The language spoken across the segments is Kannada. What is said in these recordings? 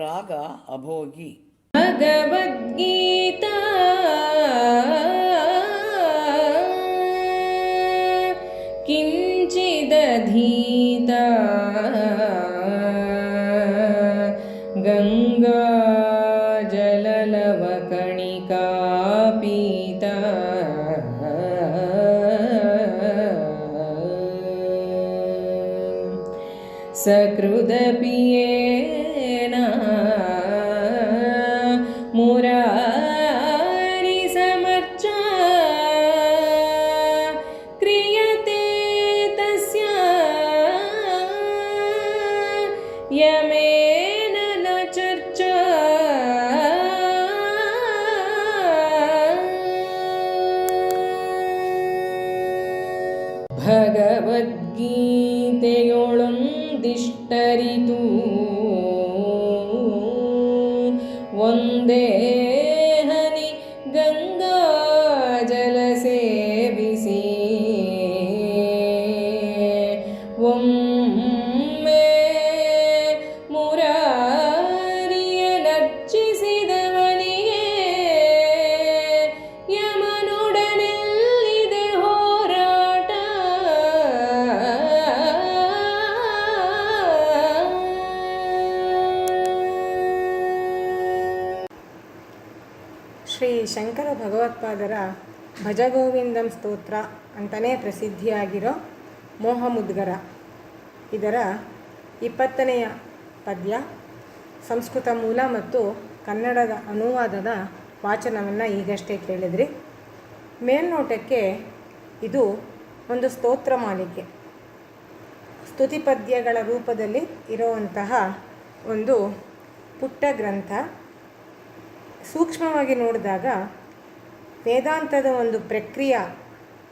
ರಾಗ ಅಭೋಗಿ भगवद्गीता किञ्चिदधीता गङ्गाजललवकणिका पीता सकृदपियेन ಒಂದೇ ಶ್ರೀ ಶಂಕರ ಭಗವತ್ಪಾದರ ಭಜಗೋವಿಂದಂ ಸ್ತೋತ್ರ ಅಂತಲೇ ಪ್ರಸಿದ್ಧಿಯಾಗಿರೋ ಮೋಹಮುದ್ಗರ. ಇದರ ಇಪ್ಪತ್ತನೆಯ ಪದ್ಯ, ಸಂಸ್ಕೃತ ಮೂಲ ಮತ್ತು ಕನ್ನಡದ ಅನುವಾದದ ವಾಚನವನ್ನು ಈಗಷ್ಟೇ ಕೇಳಿದ್ರಿ. ಮೇಲ್ನೋಟಕ್ಕೆ ಇದು ಒಂದು ಸ್ತೋತ್ರ ಮಾಲಿಕೆ. ಸ್ತುತಿ ಪದ್ಯಗಳ ರೂಪದಲ್ಲಿ ಇರುವಂತಹ ಒಂದು ಪುಟ್ಟ ಗ್ರಂಥ ಸೂಕ್ಷ್ಮವಾಗಿ ನೋಡಿದಾಗ ವೇದಾಂತದ ಒಂದು ಪ್ರಕ್ರಿಯೆ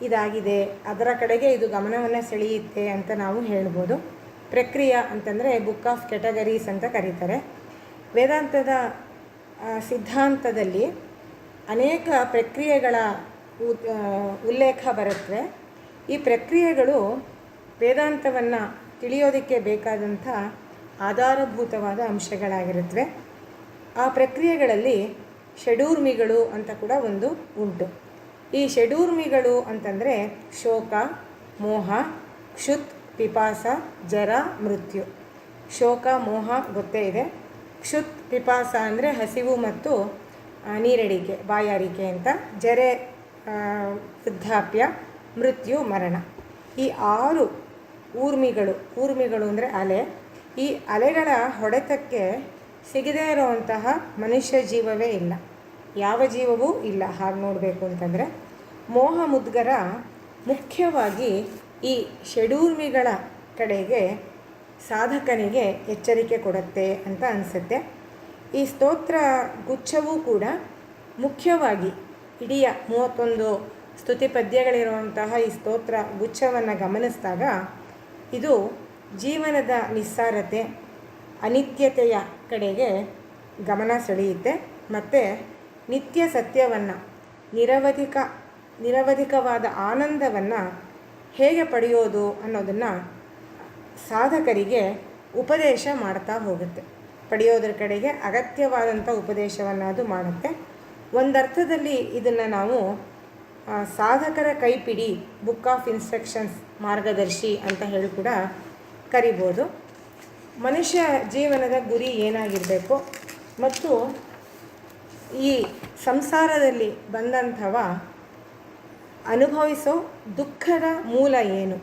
ಇದಾಗಿದೆ. ಅದರ ಕಡೆಗೆ ಇದು ಗಮನವನ್ನು ಸೆಳೆಯುತ್ತೆ ಅಂತ ನಾವು ಹೇಳ್ಬೋದು. ಪ್ರಕ್ರಿಯೆ ಅಂತಂದರೆ ಬುಕ್ ಆಫ್ ಕೆಟಗರೀಸ್ ಅಂತ ಕರೀತಾರೆ. ವೇದಾಂತದ ಸಿದ್ಧಾಂತದಲ್ಲಿ ಅನೇಕ ಪ್ರಕ್ರಿಯೆಗಳ ಉಲ್ಲೇಖ ಬರುತ್ತೆ. ಈ ಪ್ರಕ್ರಿಯೆಗಳು ವೇದಾಂತವನ್ನು ತಿಳಿಯೋದಕ್ಕೆ ಬೇಕಾದಂಥ ಆಧಾರಭೂತವಾದ ಅಂಶಗಳಾಗಿರುತ್ತವೆ ಆ ಪ್ರಕ್ರಿಯೆಗಳಲ್ಲಿ ಷಡೂರ್ಮಿಗಳು ಅಂತ ಕೂಡ ಒಂದು ಉಂಟು. ಈ ಷಡೂರ್ಮಿಗಳು ಅಂತಂದರೆ ಶೋಕ, ಮೋಹ, ಕ್ಷುತ್, ಪಿಪಾಸ, ಜರ, ಮೃತ್ಯು. ಶೋಕ, ಮೋಹ ಗೊತ್ತೇ ಇದೆ. ಕ್ಷುತ್, ಪಿಪಾಸ ಅಂದರೆ ಹಸಿವು ಮತ್ತು ನೀರಡಿಕೆ, ಬಾಯಾರಿಕೆ ಅಂತ. ಜರೆ ವೃದ್ಧಾಪ್ಯ, ಮೃತ್ಯು, ಮರಣ. ಈ ಆರು ಊರ್ಮಿಗಳು ಊರ್ಮಿಗಳು ಅಂದರೆ ಅಲೆ. ಈ ಅಲೆಗಳ ಹೊಡೆತಕ್ಕೆ ಸಿಗದೇ ಇರುವಂತಹ ಮನುಷ್ಯ ಜೀವವೇ ಇಲ್ಲ. ಯಾವ ಜೀವವೂ ಇಲ್ಲ. ಹಾಗೆ ನೋಡಬೇಕು ಅಂತಂದರೆ, ಮೋಹ ಮುದ್ಗರ ಮುಖ್ಯವಾಗಿ ಈ ಷಡೂರ್ಮಿಗಳ ಕಡೆಗೆ ಸಾಧಕನಿಗೆ ಎಚ್ಚರಿಕೆ ಕೊಡುತ್ತೆ ಅಂತ ಅನಿಸುತ್ತೆ. ಈ ಸ್ತೋತ್ರ ಗುಚ್ಛವೂ ಕೂಡ ಮುಖ್ಯವಾಗಿ ಇಡೀ ಮೂವತ್ತೊಂದು ಸ್ತುತಿ ಪದ್ಯಗಳಿರುವಂತಹ ಈ ಸ್ತೋತ್ರ ಗುಚ್ಛವನ್ನು ಗಮನಿಸಿದಾಗ ಇದು ಜೀವನದ ನಿಸ್ಸಾರತೆ ಅನಿತ್ಯತೆಯ ಕಡೆಗೆ ಗಮನ ಸೆಳೆಯುತ್ತೆ. ಮತ್ತು ನಿತ್ಯ ಸತ್ಯವನ್ನು, ನಿರವಧಿಕ, ನಿರವಧಿಕವಾದ ಆನಂದವನ್ನು ಹೇಗೆ ಪಡೆಯೋದು ಅನ್ನೋದನ್ನು ಸಾಧಕರಿಗೆ ಉಪದೇಶ ಮಾಡ್ತಾ ಹೋಗುತ್ತೆ. ಪಡೆಯೋದ್ರ ಕಡೆಗೆ ಅಗತ್ಯವಾದಂಥ ಉಪದೇಶವನ್ನು ಅದು ಮಾಡುತ್ತೆ. ಒಂದರ್ಥದಲ್ಲಿ ಇದನ್ನು ನಾವು ಸಾಧಕರ ಕೈಪಿಡಿ ಬುಕ್ ಆಫ್ ಇನ್ಸ್ಟ್ರಕ್ಷನ್ಸ್ ಮಾರ್ಗದರ್ಶಿ ಅಂತ ಹೇಳಿ ಕೂಡ ಕರಿಬೋದು. ಮನುಷ್ಯ ಜೀವನದ ಗುರಿ ಏನಾಗಿರಬೇಕು ಮತ್ತು ಈ ಸಂಸಾರದಲ್ಲಿ ಬಂದಂಥವ ಅನುಭವಿಸೋ ದುಃಖದ ಮೂಲ ಏನು?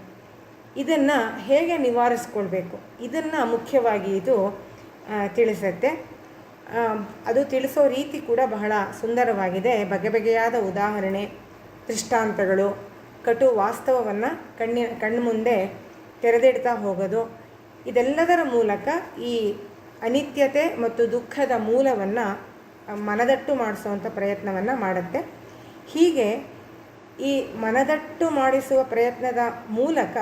ಇದನ್ನು ಹೇಗೆ ನಿವಾರಿಸ್ಕೊಳ್ಬೇಕು? ಇದನ್ನು ಮುಖ್ಯವಾಗಿ ಇದು ತಿಳಿಸುತ್ತೆ. ಅದು ತಿಳಿಸೋ ರೀತಿ ಕೂಡ ಬಹಳ ಸುಂದರವಾಗಿದೆ. ಬಗೆ ಬಗೆಯಾದ ಉದಾಹರಣೆ, ದೃಷ್ಟಾಂತಗಳು, ಕಟು ವಾಸ್ತವವನ್ನು ಕಣ್ಣಿನ ಕಣ್ಣು ಮುಂದೆ ತೆರೆದಿಡ್ತಾ ಹೋಗೋದು ಇದೆಲ್ಲದರ ಮೂಲಕ ಈ ಅನಿತ್ಯತೆ ಮತ್ತು ದುಃಖದ ಮೂಲವನ್ನು ಮನದಟ್ಟು ಮಾಡಿಸುವಂಥ ಪ್ರಯತ್ನವನ್ನು ಮಾಡುತ್ತೆ. ಹೀಗೆ ಈ ಮನದಟ್ಟು ಮಾಡಿಸುವ ಪ್ರಯತ್ನದ ಮೂಲಕ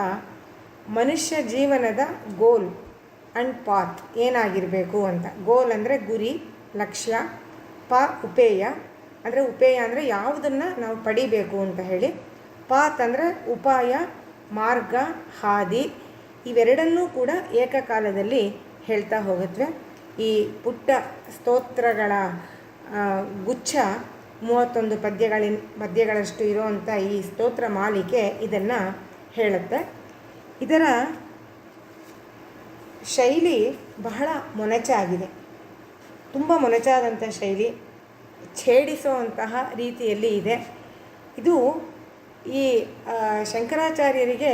ಮನುಷ್ಯ ಜೀವನದ ಗೋಲ್ ಆ್ಯಂಡ್ ಪಾತ್ ಏನಾಗಿರಬೇಕು ಅಂತ. ಗೋಲ್ ಅಂದರೆ ಗುರಿ, ಲಕ್ಷ್ಯ, ಪ, ಉಪೇಯ. ಅಂದರೆ ಉಪೇಯ ಅಂದರೆ ಯಾವುದನ್ನು ನಾವು ಪಡಿಬೇಕು ಅಂತ ಹೇಳಿ. ಪಾತ್ ಅಂದರೆ ಉಪಾಯ, ಮಾರ್ಗ, ಹಾದಿ. ಇವೆರಡನ್ನೂ ಕೂಡ ಏಕಕಾಲದಲ್ಲಿ ಹೇಳ್ತಾ ಹೋಗತ್ವೆ ಈ ಪುಟ್ಟ ಸ್ತೋತ್ರಗಳ ಗುಚ್ಛ ಮೂವತ್ತೊಂದು ಪದ್ಯಗಳಿನ, ಪದ್ಯಗಳಷ್ಟು ಇರುವಂಥ ಈ ಸ್ತೋತ್ರ ಮಾಲಿಕೆ ಇದನ್ನು ಹೇಳುತ್ತೆ. ಇದರ ಶೈಲಿ ಬಹಳ ಮೊನಚಾಗಿದೆ. ತುಂಬ ಮೊನಚಾದಂಥ ಶೈಲಿ, ಛೇಡಿಸುವಂತಹ ರೀತಿಯಲ್ಲಿ ಇದೆ. ಇದು ಈ ಶಂಕರಾಚಾರ್ಯರಿಗೆ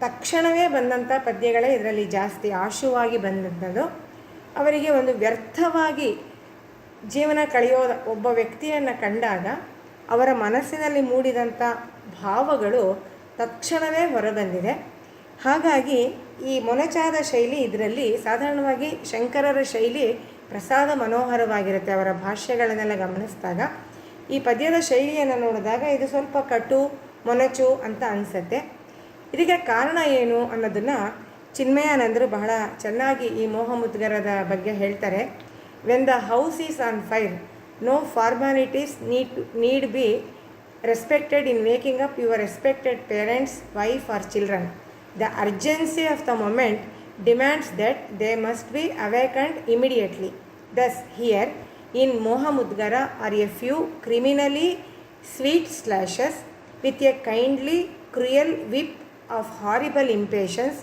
ತಕ್ಷಣವೇ ಬಂದಂಥ ಪದ್ಯಗಳೇ ಇದರಲ್ಲಿ ಜಾಸ್ತಿ ಆಶುವಾಗಿ ಬಂದಂಥದ್ದು. ಅವರಿಗೆ ಒಂದು ವ್ಯರ್ಥವಾಗಿ ಜೀವನ ಕಳೆಯೋ ಒಬ್ಬ ವ್ಯಕ್ತಿಯನ್ನು ಕಂಡಾಗ ಅವರ ಮನಸ್ಸಿನಲ್ಲಿ ಮೂಡಿದಂಥ ಭಾವಗಳು ತಕ್ಷಣವೇ ಹೊರಬಂದಿದೆ. ಹಾಗಾಗಿ ಈ ಮೊನಚಾದ ಶೈಲಿ ಇದರಲ್ಲಿ ಸಾಧಾರಣವಾಗಿ ಶಂಕರರ ಶೈಲಿ ಪ್ರಸಾದ ಮನೋಹರವಾಗಿರುತ್ತೆ ಅವರ ಭಾಷ್ಯಗಳನ್ನೆಲ್ಲ ಗಮನಿಸಿದಾಗ. ಈ ಪದ್ಯದ ಶೈಲಿಯನ್ನು ನೋಡಿದಾಗ ಇದು ಸ್ವಲ್ಪ ಕಟು, ಮೊನಚು ಅಂತ ಅನಿಸುತ್ತೆ. ಇದಕ್ಕೆ ಕಾರಣ ಏನು ಅನ್ನೋದನ್ನು ಚಿನ್ಮಯಾನಂದರು ಬಹಳ ಚೆನ್ನಾಗಿ ಈ ಮೋಹಮುದ್ಗರದ ಬಗ್ಗೆ ಹೇಳ್ತಾರೆ when the house is on fire no formalities need need be respected in making up your respected parents wife, or children the urgency of the moment demands that they must be awakened immediately. Thus here in Mohamudgara are a few criminally sweet slashes with a kindly, cruel whip of horrible impatience,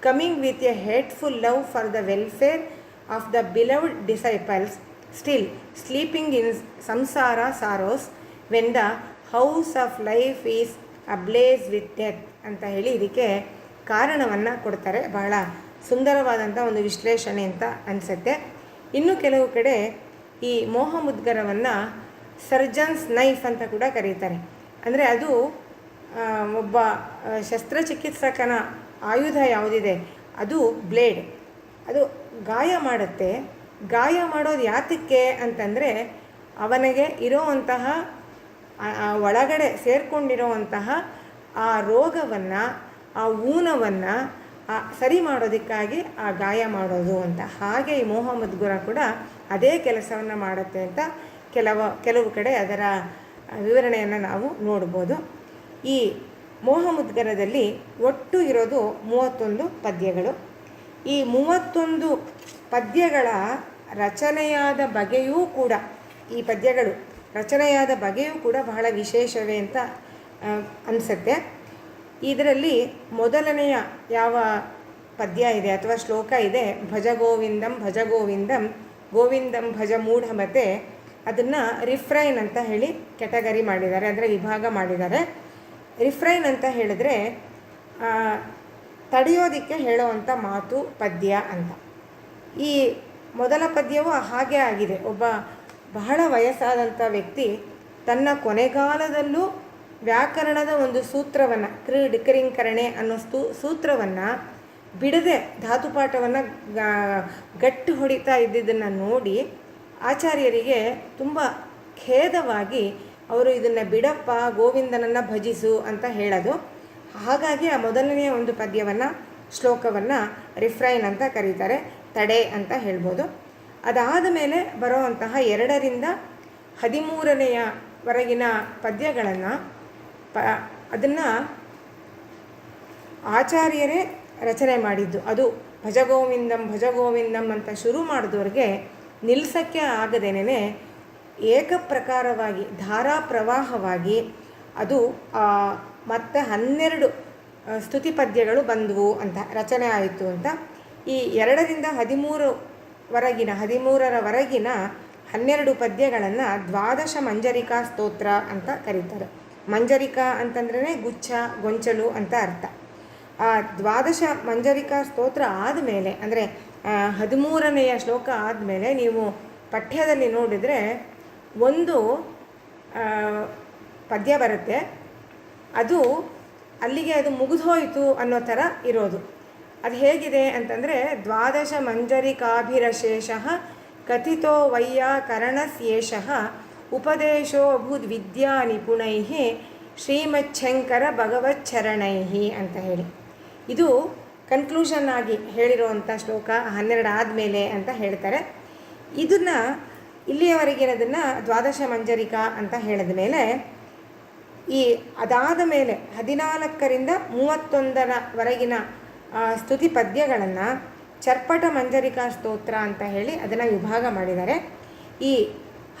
coming with a hateful love for the welfare of the beloved disciples, still sleeping in samsara sorrows when the house of life is ablaze with death ಅಂತ ಹೇಳಿ ಇದಕ್ಕೆ ಕಾರಣವನ್ನು ಕೊಡ್ತಾರೆ ಬಹಳ ಸುಂದರವಾದಂಥ ಒಂದು ವಿಶ್ಲೇಷಣೆ ಅಂತ ಅನಿಸುತ್ತೆ ಇನ್ನು ಕೆಲವು ಕಡೆ ಈ ಮೋಹಮುದ್ಗರವನ್ನು ಸರ್ಜನ್ಸ್ ನೈಫ್ ಅಂತ ಕೂಡ ಕರೀತಾರೆ ಅಂದರೆ ಅದು ಒಬ್ಬ ಶಸ್ತ್ರಚಿಕಿತ್ಸಕನ ಆಯುಧ ಯಾವುದಿದೆ? ಅದು ಬ್ಲೇಡ್. ಅದು ಗಾಯ ಮಾಡುತ್ತೆ. ಗಾಯ ಮಾಡೋದು ಯಾತಕ್ಕೆ ಅಂತಂದರೆ, ಅವನಿಗೆ ಇರೋವಂತಹ ಒಳಗಡೆ ಸೇರಿಕೊಂಡಿರೋವಂತಹ ಆ ರೋಗವನ್ನು, ಆ ಊನವನ್ನು ಸರಿ ಮಾಡೋದಕ್ಕಾಗಿ ಆ ಗಾಯ ಮಾಡೋದು ಅಂತ. ಹಾಗೆ ಈ ಮೋಹಮ್ಮದ್ಗುರ ಕೂಡ ಅದೇ ಕೆಲಸವನ್ನು ಮಾಡುತ್ತೆ ಅಂತ ಕೆಲವು ಕೆಲವು ಕಡೆ ಅದರ ವಿವರಣೆಯನ್ನು ನಾವು ನೋಡ್ಬೋದು. ಈ ಮೋಹಮುದ್ಗರದಲ್ಲಿ ಒಟ್ಟು ಇರೋದು ಮೂವತ್ತೊಂದು ಪದ್ಯಗಳು. ಈ ಮೂವತ್ತೊಂದು ಪದ್ಯಗಳ ರಚನೆಯಾದ ಬಗೆಯೂ ಕೂಡ, ಈ ಪದ್ಯಗಳು ರಚನೆಯಾದ ಬಗೆಯೂ ಕೂಡ ಬಹಳ ವಿಶೇಷವೇ ಅಂತ ಅನಿಸುತ್ತೆ. ಇದರಲ್ಲಿ ಮೊದಲನೆಯ ಯಾವ ಪದ್ಯ ಇದೆ ಅಥವಾ ಶ್ಲೋಕ ಇದೆ, ಭಜ ಗೋವಿಂದಂ ಭಜ ಗೋವಿಂದಂ ಗೋವಿಂದಂ ಭಜ ಮೂಢಮತೆ ಅದನ್ನು ರಿಫ್ರೈನ್ ಅಂತ ಹೇಳಿ ಕೆಟಗರಿ ಮಾಡಿದ್ದಾರೆ, ಅಂದರೆ ವಿಭಾಗ ಮಾಡಿದ್ದಾರೆ. ರಿಫ್ರೈನ್ ಅಂತ ಹೇಳಿದ್ರೆ ತಡೆಯೋದಕ್ಕೆ ಹೇಳೋವಂಥ ಮಾತು ಪದ್ಯ ಅಂತ. ಈ ಮೊದಲ ಪದ್ಯವು ಹಾಗೆ ಆಗಿದೆ. ಒಬ್ಬ ಬಹಳ ವಯಸ್ಸಾದಂಥ ವ್ಯಕ್ತಿ ತನ್ನ ಕೊನೆಗಾಲದಲ್ಲೂ ವ್ಯಾಕರಣದ ಒಂದು ಸೂತ್ರವನ್ನು ಕ್ರಿ ಡಿಕರಿಂಕರಣೆ ಅನ್ನೋ ಸ್ತೂ, ಸೂತ್ರವನ್ನು ಬಿಡದೆ ಧಾತುಪಾಠವನ್ನು ಗಟ್ಟಿ ಹೊಡಿತಾ ಇದ್ದಿದ್ದನ್ನು ನೋಡಿ ಆಚಾರ್ಯರಿಗೆ ತುಂಬ ಖೇದವಾಗಿ ಅವರು ಇದನ್ನು ಬಿಡಪ್ಪ, ಗೋವಿಂದನನ್ನು ಭಜಿಸು ಅಂತ ಹೇಳೋದು. ಹಾಗಾಗಿ ಆ ಮೊದಲನೆಯ ಒಂದು ಪದ್ಯವನ್ನು, ಶ್ಲೋಕವನ್ನು ರಿಫ್ರೈನ್ ಅಂತ ಕರೀತಾರೆ, ತಡೆ ಅಂತ ಹೇಳ್ಬೋದು. ಅದಾದ ಮೇಲೆ ಬರುವಂತಹ ಎರಡರಿಂದ ಹದಿಮೂರನೆಯವರೆಗಿನ ಪದ್ಯಗಳನ್ನು, ಪ, ಅದನ್ನು ಆಚಾರ್ಯರೇ ರಚನೆ ಮಾಡಿದ್ದು. ಅದು ಭಜಗೋವಿಂದಂ ಭಜಗೋವಿಂದಂ ಅಂತ ಶುರು ಮಾಡಿದವ್ರಿಗೆ ನಿಲ್ಲಿಸೋಕ್ಕೆ ಆಗದೇನೆ ಏಕಪ್ರಕಾರವಾಗಿ ಧಾರಾ ಪ್ರವಾಹವಾಗಿ ಅದು ಮತ್ತೆ ಹನ್ನೆರಡು ಸ್ತುತಿ ಪದ್ಯಗಳು ಬಂದವು ಅಂತ, ರಚನೆ ಆಯಿತು ಅಂತ. ಈ ಎರಡರಿಂದ ಹದಿಮೂರುವರೆಗಿನ ಹದಿಮೂರರವರೆಗಿನ ಹನ್ನೆರಡು ಪದ್ಯಗಳನ್ನು ದ್ವಾದಶ ಮಂಜರಿಕಾ ಸ್ತೋತ್ರ ಅಂತ ಕರೀತಾರೆ. ಮಂಜರಿಕಾ ಅಂತಂದ್ರೇ ಗುಚ್ಛ, ಗೊಂಚಲು ಅಂತ ಅರ್ಥ. ಆ ದ್ವಾದಶ ಮಂಜರಿಕಾ ಸ್ತೋತ್ರ ಆದಮೇಲೆ, ಅಂದರೆ ಹದಿಮೂರನೆಯ ಶ್ಲೋಕ ಆದಮೇಲೆ ನೀವು ಪಠ್ಯದಲ್ಲಿ ನೋಡಿದರೆ ಒಂದು ಪದ್ಯ ಬರುತ್ತೆ. ಅದು ಅಲ್ಲಿಗೆ ಅದು ಮುಗಿದೋಯ್ತು ಅನ್ನೋ ಥರ ಇರೋದು. ಅದು ಹೇಗಿದೆ ಅಂತಂದರೆ, ದ್ವಾದಶ ಮಂಜರಿಕಾಭಿರಶೇಷ ಕಥಿತೋ ವೈಯಾಕರಣಸ್ಯೇಷ ಉಪದೇಶೋ ಅಭೂದ್ ವಿದ್ಯಾ ನಿಪುಣೈ ಶ್ರೀಮಚ್ಛಂಕರ ಭಗವಚ್ಛರಣೈ ಅಂತ ಹೇಳಿ. ಇದು ಕನ್ಕ್ಲೂಷನ್ ಆಗಿ ಹೇಳಿರುವಂಥ ಶ್ಲೋಕ ಹನ್ನೆರಡು ಆದಮೇಲೆ ಅಂತ ಹೇಳ್ತಾರೆ. ಇದನ್ನು ಇಲ್ಲಿಯವರೆಗಿರೋದನ್ನು ದ್ವಾದಶ ಮಂಜರಿಕಾ ಅಂತ ಹೇಳಿದ ಮೇಲೆ ಈ ಅದಾದ ಮೇಲೆ ಹದಿನಾಲ್ಕರಿಂದ ಮೂವತ್ತೊಂದರವರೆಗಿನ ಸ್ತುತಿ ಪದ್ಯಗಳನ್ನು ಚರ್ಪಟ ಮಂಜರಿಕಾ ಸ್ತೋತ್ರ ಅಂತ ಹೇಳಿ ಅದನ್ನು ವಿಭಾಗ ಮಾಡಿದ್ದಾರೆ. ಈ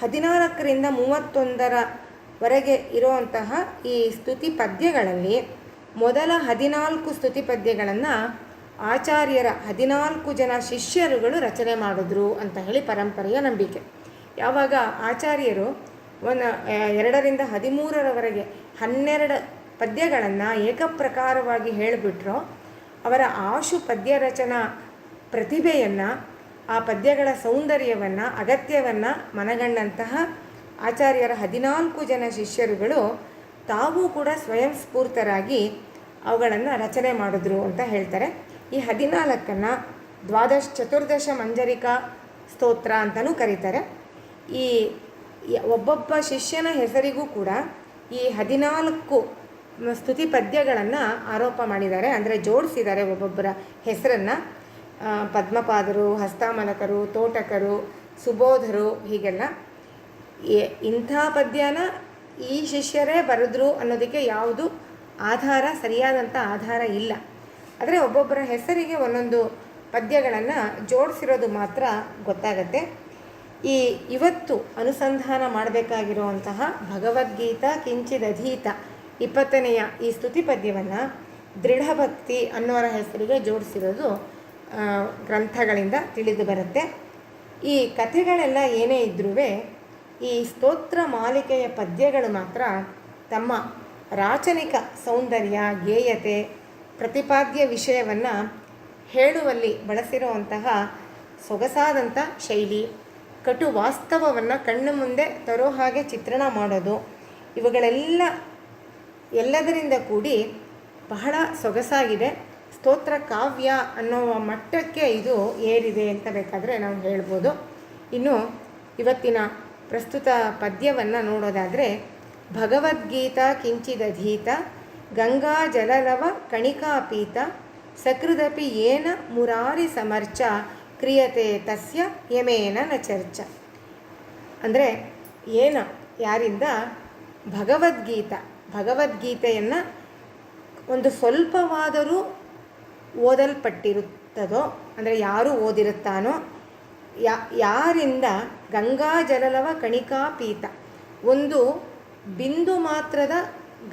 ಹದಿನಾಲ್ಕರಿಂದ ಮೂವತ್ತೊಂದರವರೆಗೆ ಇರುವಂತಹ ಈ ಸ್ತುತಿ ಪದ್ಯಗಳಲ್ಲಿ ಮೊದಲ ಹದಿನಾಲ್ಕು ಸ್ತುತಿ ಪದ್ಯಗಳನ್ನು ಆಚಾರ್ಯರ ಹದಿನಾಲ್ಕು ಜನ ಶಿಷ್ಯರುಗಳು ರಚನೆ ಮಾಡಿದ್ರು ಅಂತ ಹೇಳಿ ಪರಂಪರೆಯ ನಂಬಿಕೆ. ಯಾವಾಗ ಆಚಾರ್ಯರು ಒಂದು ಎರಡರಿಂದ ಹದಿಮೂರರವರೆಗೆ ಹನ್ನೆರಡು ಪದ್ಯಗಳನ್ನು ಏಕಪ್ರಕಾರವಾಗಿ ಹೇಳಿಬಿಟ್ರು. ಅವರ ಆಶು ಪದ್ಯ ರಚನಾ ಪ್ರತಿಭೆಯನ್ನು, ಆ ಪದ್ಯಗಳ ಸೌಂದರ್ಯವನ್ನು, ಅಗತ್ಯವನ್ನು ಮನಗಂಡಂತಹ ಆಚಾರ್ಯರ ಹದಿನಾಲ್ಕು ಜನ ಶಿಷ್ಯರುಗಳು ತಾವೂ ಕೂಡ ಸ್ವಯಂ ಸ್ಫೂರ್ತರಾಗಿ ಅವುಗಳನ್ನು ರಚನೆ ಮಾಡಿದ್ರು ಅಂತ ಹೇಳ್ತಾರೆ. ಈ ಹದಿನಾಲ್ಕನ್ನು ದ್ವಾದಶ ಚತುರ್ದಶ ಮಂಜರಿಕಾ ಸ್ತೋತ್ರ ಅಂತಲೂ ಕರೀತಾರೆ. ಈ ಒಬ್ಬೊಬ್ಬ ಶಿಷ್ಯನ ಹೆಸರಿಗೂ ಕೂಡ ಈ ಹದಿನಾಲ್ಕು ಸ್ತುತಿ ಪದ್ಯಗಳನ್ನು ಆರೋಪ ಮಾಡಿದ್ದಾರೆ. ಅಂದರೆ ಜೋಡಿಸಿದ್ದಾರೆ ಒಬ್ಬೊಬ್ಬರ ಹೆಸರನ್ನು. ಪದ್ಮಪಾದರು, ಹಸ್ತಾಮಲಕರು, ತೋಟಕರು, ಸುಬೋಧರು ಹೀಗೆಲ್ಲ. ಇಂಥ ಪದ್ಯನ ಈ ಶಿಷ್ಯರೇ ಬರೆದ್ರು ಅನ್ನೋದಕ್ಕೆ ಯಾವುದು ಆಧಾರ, ಸರಿಯಾದಂಥ ಆಧಾರ ಇಲ್ಲ. ಆದರೆ ಒಬ್ಬೊಬ್ಬರ ಹೆಸರಿಗೆ ಒಂದೊಂದು ಪದ್ಯಗಳನ್ನು ಜೋಡಿಸಿರೋದು ಮಾತ್ರ ಗೊತ್ತಾಗತ್ತೆ. ಈ ಇವತ್ತು ಅನುಸಂಧಾನ ಮಾಡಬೇಕಾಗಿರುವಂತಹ ಭಗವದ್ಗೀತಾ ಕಿಂಚಿದಧೀತ ಇಪ್ಪತ್ತನೆಯ ಈ ಸ್ತುತಿ ಪದ್ಯವನ್ನು ದೃಢಭಕ್ತಿ ಅನ್ನೋರ ಹೆಸರಿಗೆ ಜೋಡಿಸಿರೋದು ಗ್ರಂಥಗಳಿಂದ ತಿಳಿದು ಬರುತ್ತೆ. ಈ ಕಥೆಗಳೆಲ್ಲ ಏನೇ ಇದ್ರೂ ಈ ಸ್ತೋತ್ರ ಮಾಲಿಕೆಯ ಪದ್ಯಗಳು ಮಾತ್ರ ತಮ್ಮ ರಾಚನಿಕ ಸೌಂದರ್ಯ, ಗೇಯತೆ, ಪ್ರತಿಪಾದ್ಯ ವಿಷಯವನ್ನು ಹೇಳುವಲ್ಲಿ ಬಳಸಿರುವಂತಹ ಸೊಗಸಾದಂಥ ಶೈಲಿ ಕಟು ವಾಸ್ತವವನ್ನು ಕಣ್ಣು ಮುಂದೆ ತರೋ ಹಾಗೆ ಚಿತ್ರಣ ಮಾಡೋದು. ಇವುಗಳೆಲ್ಲ ಎಲ್ಲದರಿಂದ ಕೂಡಿ ಬಹಳ ಸೊಗಸಾಗಿದೆ. ಸ್ತೋತ್ರ ಕಾವ್ಯ ಅನ್ನೋ ಮಟ್ಟಕ್ಕೆ ಇದು ಏರಿದೆ ಅಂತ ಬೇಕಾದರೆ ನಾವು ಹೇಳ್ಬೋದು. ಇನ್ನು ಇವತ್ತಿನ ಪ್ರಸ್ತುತ ಪದ್ಯವನ್ನು ನೋಡೋದಾದರೆ, ಭಗವದ್ಗೀತಾ ಕಿಂಚಿದಧೀತ ಗಂಗಾ ಜಲಲವ ಕಣಿಕಾಪೀತ, ಸಕೃದಪಿ ಏನ ಮುರಾರಿ ಸಮರ್ಚ ಕ್ರಿಯತೆ ತಸ್ಯ ಯಮೇನ ನ ಚರ್ಚ. ಅಂದರೆ ಏನ, ಯಾರಿಂದ? ಭಗವದ್ಗೀತ. ಭಗವದ್ಗೀತೆಯನ್ನು ಒಂದು ಸ್ವಲ್ಪವಾದರೂ ಓದಲ್ಪಟ್ಟಿರುತ್ತದೋ, ಅಂದರೆ ಯಾರು ಓದಿರುತ್ತಾನೋ ಯಾರಿಂದ? ಗಂಗಾ ಜಲಲವ ಕಣಿಕಾಪೀತ ಒಂದು ಬಿಂದು ಮಾತ್ರದ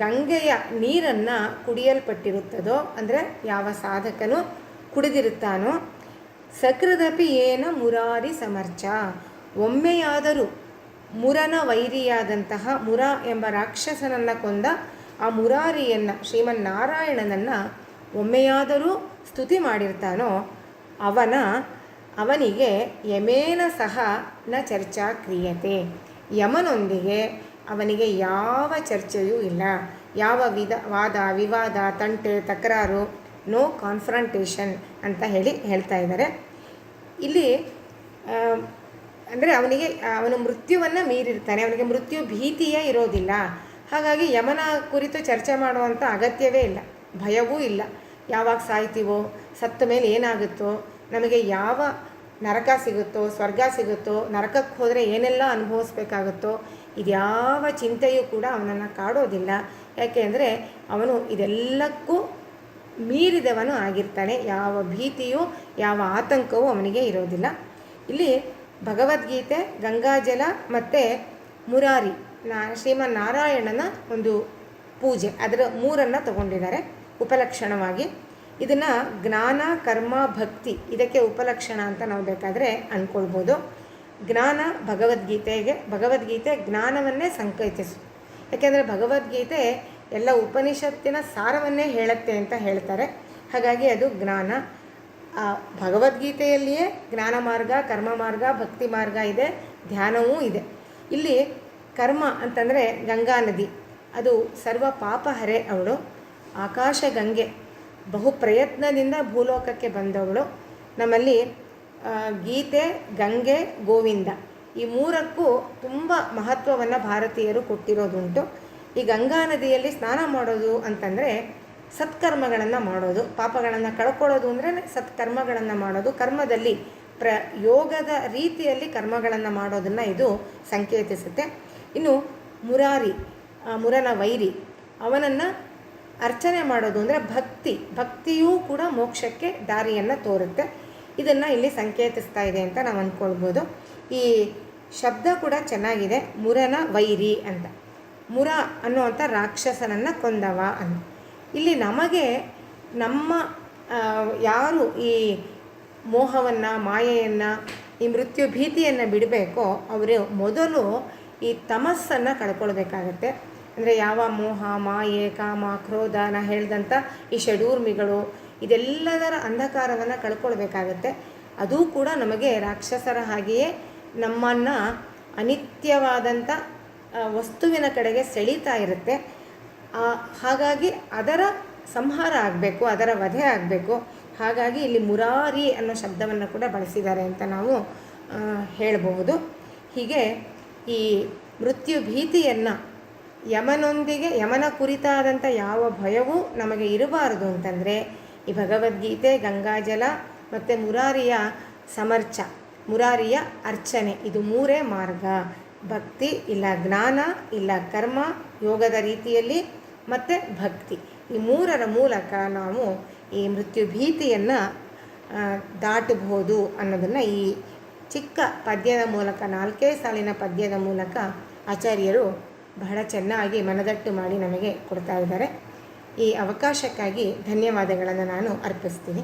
ಗಂಗೆಯ ನೀರನ್ನು ಕುಡಿಯಲ್ಪಟ್ಟಿರುತ್ತದೋ, ಅಂದರೆ ಯಾವ ಸಾಧಕನು ಕುಡಿದಿರುತ್ತಾನೋ ಸಕೃದಪಿ ಏನ ಮುರಾರಿ ಸಮರ್ಚ. ಒಮ್ಮೆಯಾದರೂ ಮುರನ ವೈರಿಯಾದಂತಹ ಮುರ ಎಂಬ ರಾಕ್ಷಸನನ್ನು ಕೊಂದ ಆ ಮುರಾರಿಯನ್ನು, ಶ್ರೀಮನ್ನಾರಾಯಣನನ್ನು ಒಮ್ಮೆಯಾದರೂ ಸ್ತುತಿ ಮಾಡಿರ್ತಾನೋ, ಅವನ, ಅವನಿಗೆ ಯಮೇನ ಸಹ ನ ಚರ್ಚಾ ಕ್ರಿಯತೆ. ಯಮನೊಂದಿಗೆ ಅವನಿಗೆ ಯಾವ ಚರ್ಚೆಯೂ ಇಲ್ಲ. ಯಾವ ವಿಧ ವಾದ, ವಿವಾದ, ತಂಟೆ, ತಕರಾರು ನೋ ಕಾನ್ಫ್ರಂಟೇಷನ್ ಅಂತ ಹೇಳಿ ಹೇಳ್ತಾ ಇದ್ದಾರೆ. ಇಲ್ಲಿ ಅಂದರೆ ಅವನಿಗೆ, ಅವನು ಮೃತ್ಯುವನ್ನು ಮೀರಿರ್ತಾನೆ, ಅವನಿಗೆ ಮೃತ್ಯು ಭೀತಿಯೇ ಇರೋದಿಲ್ಲ. ಹಾಗಾಗಿ ಯಮನ ಕುರಿತು ಚರ್ಚೆ ಮಾಡುವಂಥ ಅಗತ್ಯವೇ ಇಲ್ಲ, ಭಯವೂ ಇಲ್ಲ. ಯಾವಾಗ ಸಾಯ್ತೀವೋ, ಸತ್ತ ಮೇಲೆ ಏನಾಗುತ್ತೋ, ನಮಗೆ ಯಾವ ನರಕ ಸಿಗುತ್ತೋ, ಸ್ವರ್ಗ ಸಿಗುತ್ತೋ, ನರಕಕ್ಕೆ ಹೋದರೆ ಏನೆಲ್ಲ ಅನುಭವಿಸ್ಬೇಕಾಗುತ್ತೋ, ಇದ್ಯಾವ ಚಿಂತೆಯೂ ಕೂಡ ಅವನನ್ನು ಕಾಡೋದಿಲ್ಲ. ಯಾಕೆ ಅಂದರೆ, ಅವನು ಇದೆಲ್ಲಕ್ಕೂ ಮೀರಿದವನು ಆಗಿರ್ತಾನೆ. ಯಾವ ಭೀತಿಯೂ, ಯಾವ ಆತಂಕವೂ ಅವನಿಗೆ ಇರೋದಿಲ್ಲ. ಇಲ್ಲಿ ಭಗವದ್ಗೀತೆ, ಗಂಗಾಜಲ ಮತ್ತು ಮುರಾರಿ, ನಾ, ಶ್ರೀಮನ್ನಾರಾಯಣನ ಒಂದು ಪೂಜೆ, ಅದರ ಮೂರನ್ನು ತಗೊಂಡಿದ್ದಾರೆ ಉಪಲಕ್ಷಣವಾಗಿ. ಇದನ್ನು ಜ್ಞಾನ, ಕರ್ಮ, ಭಕ್ತಿ, ಇದಕ್ಕೆ ಉಪಲಕ್ಷಣ ಅಂತ ನಾವು ಬೇಕಾದರೆ ಅಂದ್ಕೊಳ್ಬೋದು ಜ್ಞಾನ ಭಗವದ್ಗೀತೆಗೆ, ಭಗವದ್ಗೀತೆ ಜ್ಞಾನವನ್ನೇ ಸಂಕೇತಿಸು. ಯಾಕೆಂದರೆ ಭಗವದ್ಗೀತೆ ಎಲ್ಲ ಉಪನಿಷತ್ತಿನ ಸಾರವನ್ನೇ ಹೇಳುತ್ತೆ ಅಂತ ಹೇಳ್ತಾರೆ. ಹಾಗಾಗಿ ಅದು ಜ್ಞಾನ. ಭಗವದ್ಗೀತೆಯಲ್ಲಿಯೇ ಜ್ಞಾನ ಮಾರ್ಗ, ಕರ್ಮ ಮಾರ್ಗ, ಭಕ್ತಿ ಮಾರ್ಗ ಇದೆ, ಧ್ಯಾನವೂ ಇದೆ. ಇಲ್ಲಿ ಕರ್ಮ ಅಂತಂದರೆ ಗಂಗಾ ನದಿ. ಅದು ಸರ್ವ ಪಾಪ ಹರೆ ಅವಳು. ಆಕಾಶ ಗಂಗೆ. ಬಹು ಪ್ರಯತ್ನದಿಂದ ಭೂಲೋಕಕ್ಕೆ ಬಂದವಳು. ನಮ್ಮಲ್ಲಿ ಗೀತೆ, ಗಂಗೆ, ಗೋವಿಂದ ಈ ಮೂರಕ್ಕೂ ತುಂಬ ಮಹತ್ವವನ್ನು ಭಾರತೀಯರು ಕೊಟ್ಟಿರೋದುಂಟು. ಈ ಗಂಗಾ ನದಿಯಲ್ಲಿ ಸ್ನಾನ ಮಾಡೋದು ಅಂತಂದರೆ ಸತ್ಕರ್ಮಗಳನ್ನು ಮಾಡೋದು, ಪಾಪಗಳನ್ನು ಕಳ್ಕೊಳ್ಳೋದು ಅಂದರೆ ಸತ್ಕರ್ಮಗಳನ್ನು ಮಾಡೋದು, ಕರ್ಮದಲ್ಲಿ ಪ್ರ ಯೋಗದ ರೀತಿಯಲ್ಲಿ ಕರ್ಮಗಳನ್ನು ಮಾಡೋದನ್ನು ಇದು ಸಂಕೇತಿಸುತ್ತೆ. ಇನ್ನು ಮುರಾರಿ ಮುರನ ವೈರಿ, ಅವನನ್ನು ಅರ್ಚನೆ ಮಾಡೋದು ಅಂದರೆ ಭಕ್ತಿ, ಭಕ್ತಿಯೂ ಕೂಡ ಮೋಕ್ಷಕ್ಕೆ ದಾರಿಯನ್ನು ತೋರುತ್ತೆ. ಇದನ್ನು ಇಲ್ಲಿ ಸಂಕೇತಿಸ್ತಾ ಇದೆ ಅಂತ ನಾವು ಅಂದ್ಕೊಳ್ಬೋದು ಈ ಶಬ್ದ ಕೂಡ ಚೆನ್ನಾಗಿದೆ, ಮುರನ ವೈರಿ ಅಂತ. ಮುರ ಅನ್ನುವಂಥ ರಾಕ್ಷಸನನ್ನು ಕೊಂದವ ಅಂತ ಇಲ್ಲಿ ನಮಗೆ ನಮ್ಮ ಯಾರು ಈ ಮೋಹವನ್ನು, ಮಾಯೆಯನ್ನು, ಈ ಮೃತ್ಯು ಭೀತಿಯನ್ನು ಬಿಡಬೇಕೋ ಅವರು ಮೊದಲು ಈ ತಮಸ್ಸನ್ನು ಕಳ್ಕೊಳ್ಬೇಕಾಗತ್ತೆ. ಅಂದರೆ ಯಾವ ಮೋಹ, ಮಾಯೆ, ಕಾಮ, ಕ್ರೋಧ, ನಾ ಹೇಳ್ದಂಥ ಈ ಷಡೂರ್ಮಿಗಳು, ಇದೆಲ್ಲದರ ಅಂಧಕಾರವನ್ನು ಕಳ್ಕೊಳ್ಬೇಕಾಗತ್ತೆ. ಅದೂ ಕೂಡ ನಮಗೆ ರಾಕ್ಷಸರ ಹಾಗೆಯೇ ನಮ್ಮನ್ನು ಅನಿತ್ಯವಾದಂಥ ವಸ್ತುವಿನ ಕಡೆಗೆ ಸೆಳೀತಾ ಇರುತ್ತೆ. ಹಾಗಾಗಿ ಅದರ ಸಂಹಾರ ಆಗಬೇಕು, ಅದರ ವಧೆ ಆಗಬೇಕು. ಹಾಗಾಗಿ ಇಲ್ಲಿ ಮುರಾರಿ ಅನ್ನೋ ಶಬ್ದವನ್ನು ಕೂಡ ಬಳಸಿದ್ದಾರೆ ಅಂತ ನಾವು ಹೇಳಬಹುದು. ಹೀಗೆ ಈ ಮೃತ್ಯು ಭೀತಿಯನ್ನು ಯಮನೊಂದಿಗೆ, ಯಮನ ಕುರಿತಾದಂಥ ಯಾವ ಭಯವೂ ನಮಗೆ ಇರಬಾರದು ಅಂತಂದರೆ, ಈ ಭಗವದ್ಗೀತೆ, ಗಂಗಾಜಲ ಮತ್ತು ಮುರಾರಿಯ ಸಮರ್ಚ, ಮುರಾರಿಯ ಅರ್ಚನೆ, ಇದು ಮೂರೇ ಮಾರ್ಗ. ಭಕ್ತಿ ಇಲ್ಲ ಜ್ಞಾನ ಇಲ್ಲ ಕರ್ಮ, ಯೋಗದ ರೀತಿಯಲ್ಲಿ ಮತ್ತು ಭಕ್ತಿ. ಈ ಮೂರರ ಮೂಲಕ ನಾವು ಈ ಮೃತ್ಯು ಭೀತಿಯನ್ನು ದಾಟಬಹುದು ಅನ್ನೋದನ್ನು ಈ ಚಿಕ್ಕ ಪದ್ಯದ ಮೂಲಕ, ನಾಲ್ಕೇ ಸಾಲಿನ ಪದ್ಯದ ಮೂಲಕ ಆಚಾರ್ಯರು ಬಹಳ ಚೆನ್ನಾಗಿ ಮನದಟ್ಟು ಮಾಡಿ ನಮಗೆ ಕೊಡ್ತಾ ಇದ್ದಾರೆ. ಈ ಅವಕಾಶಕ್ಕಾಗಿ ಧನ್ಯವಾದಗಳನ್ನು ನಾನು ಅರ್ಪಿಸ್ತೀನಿ.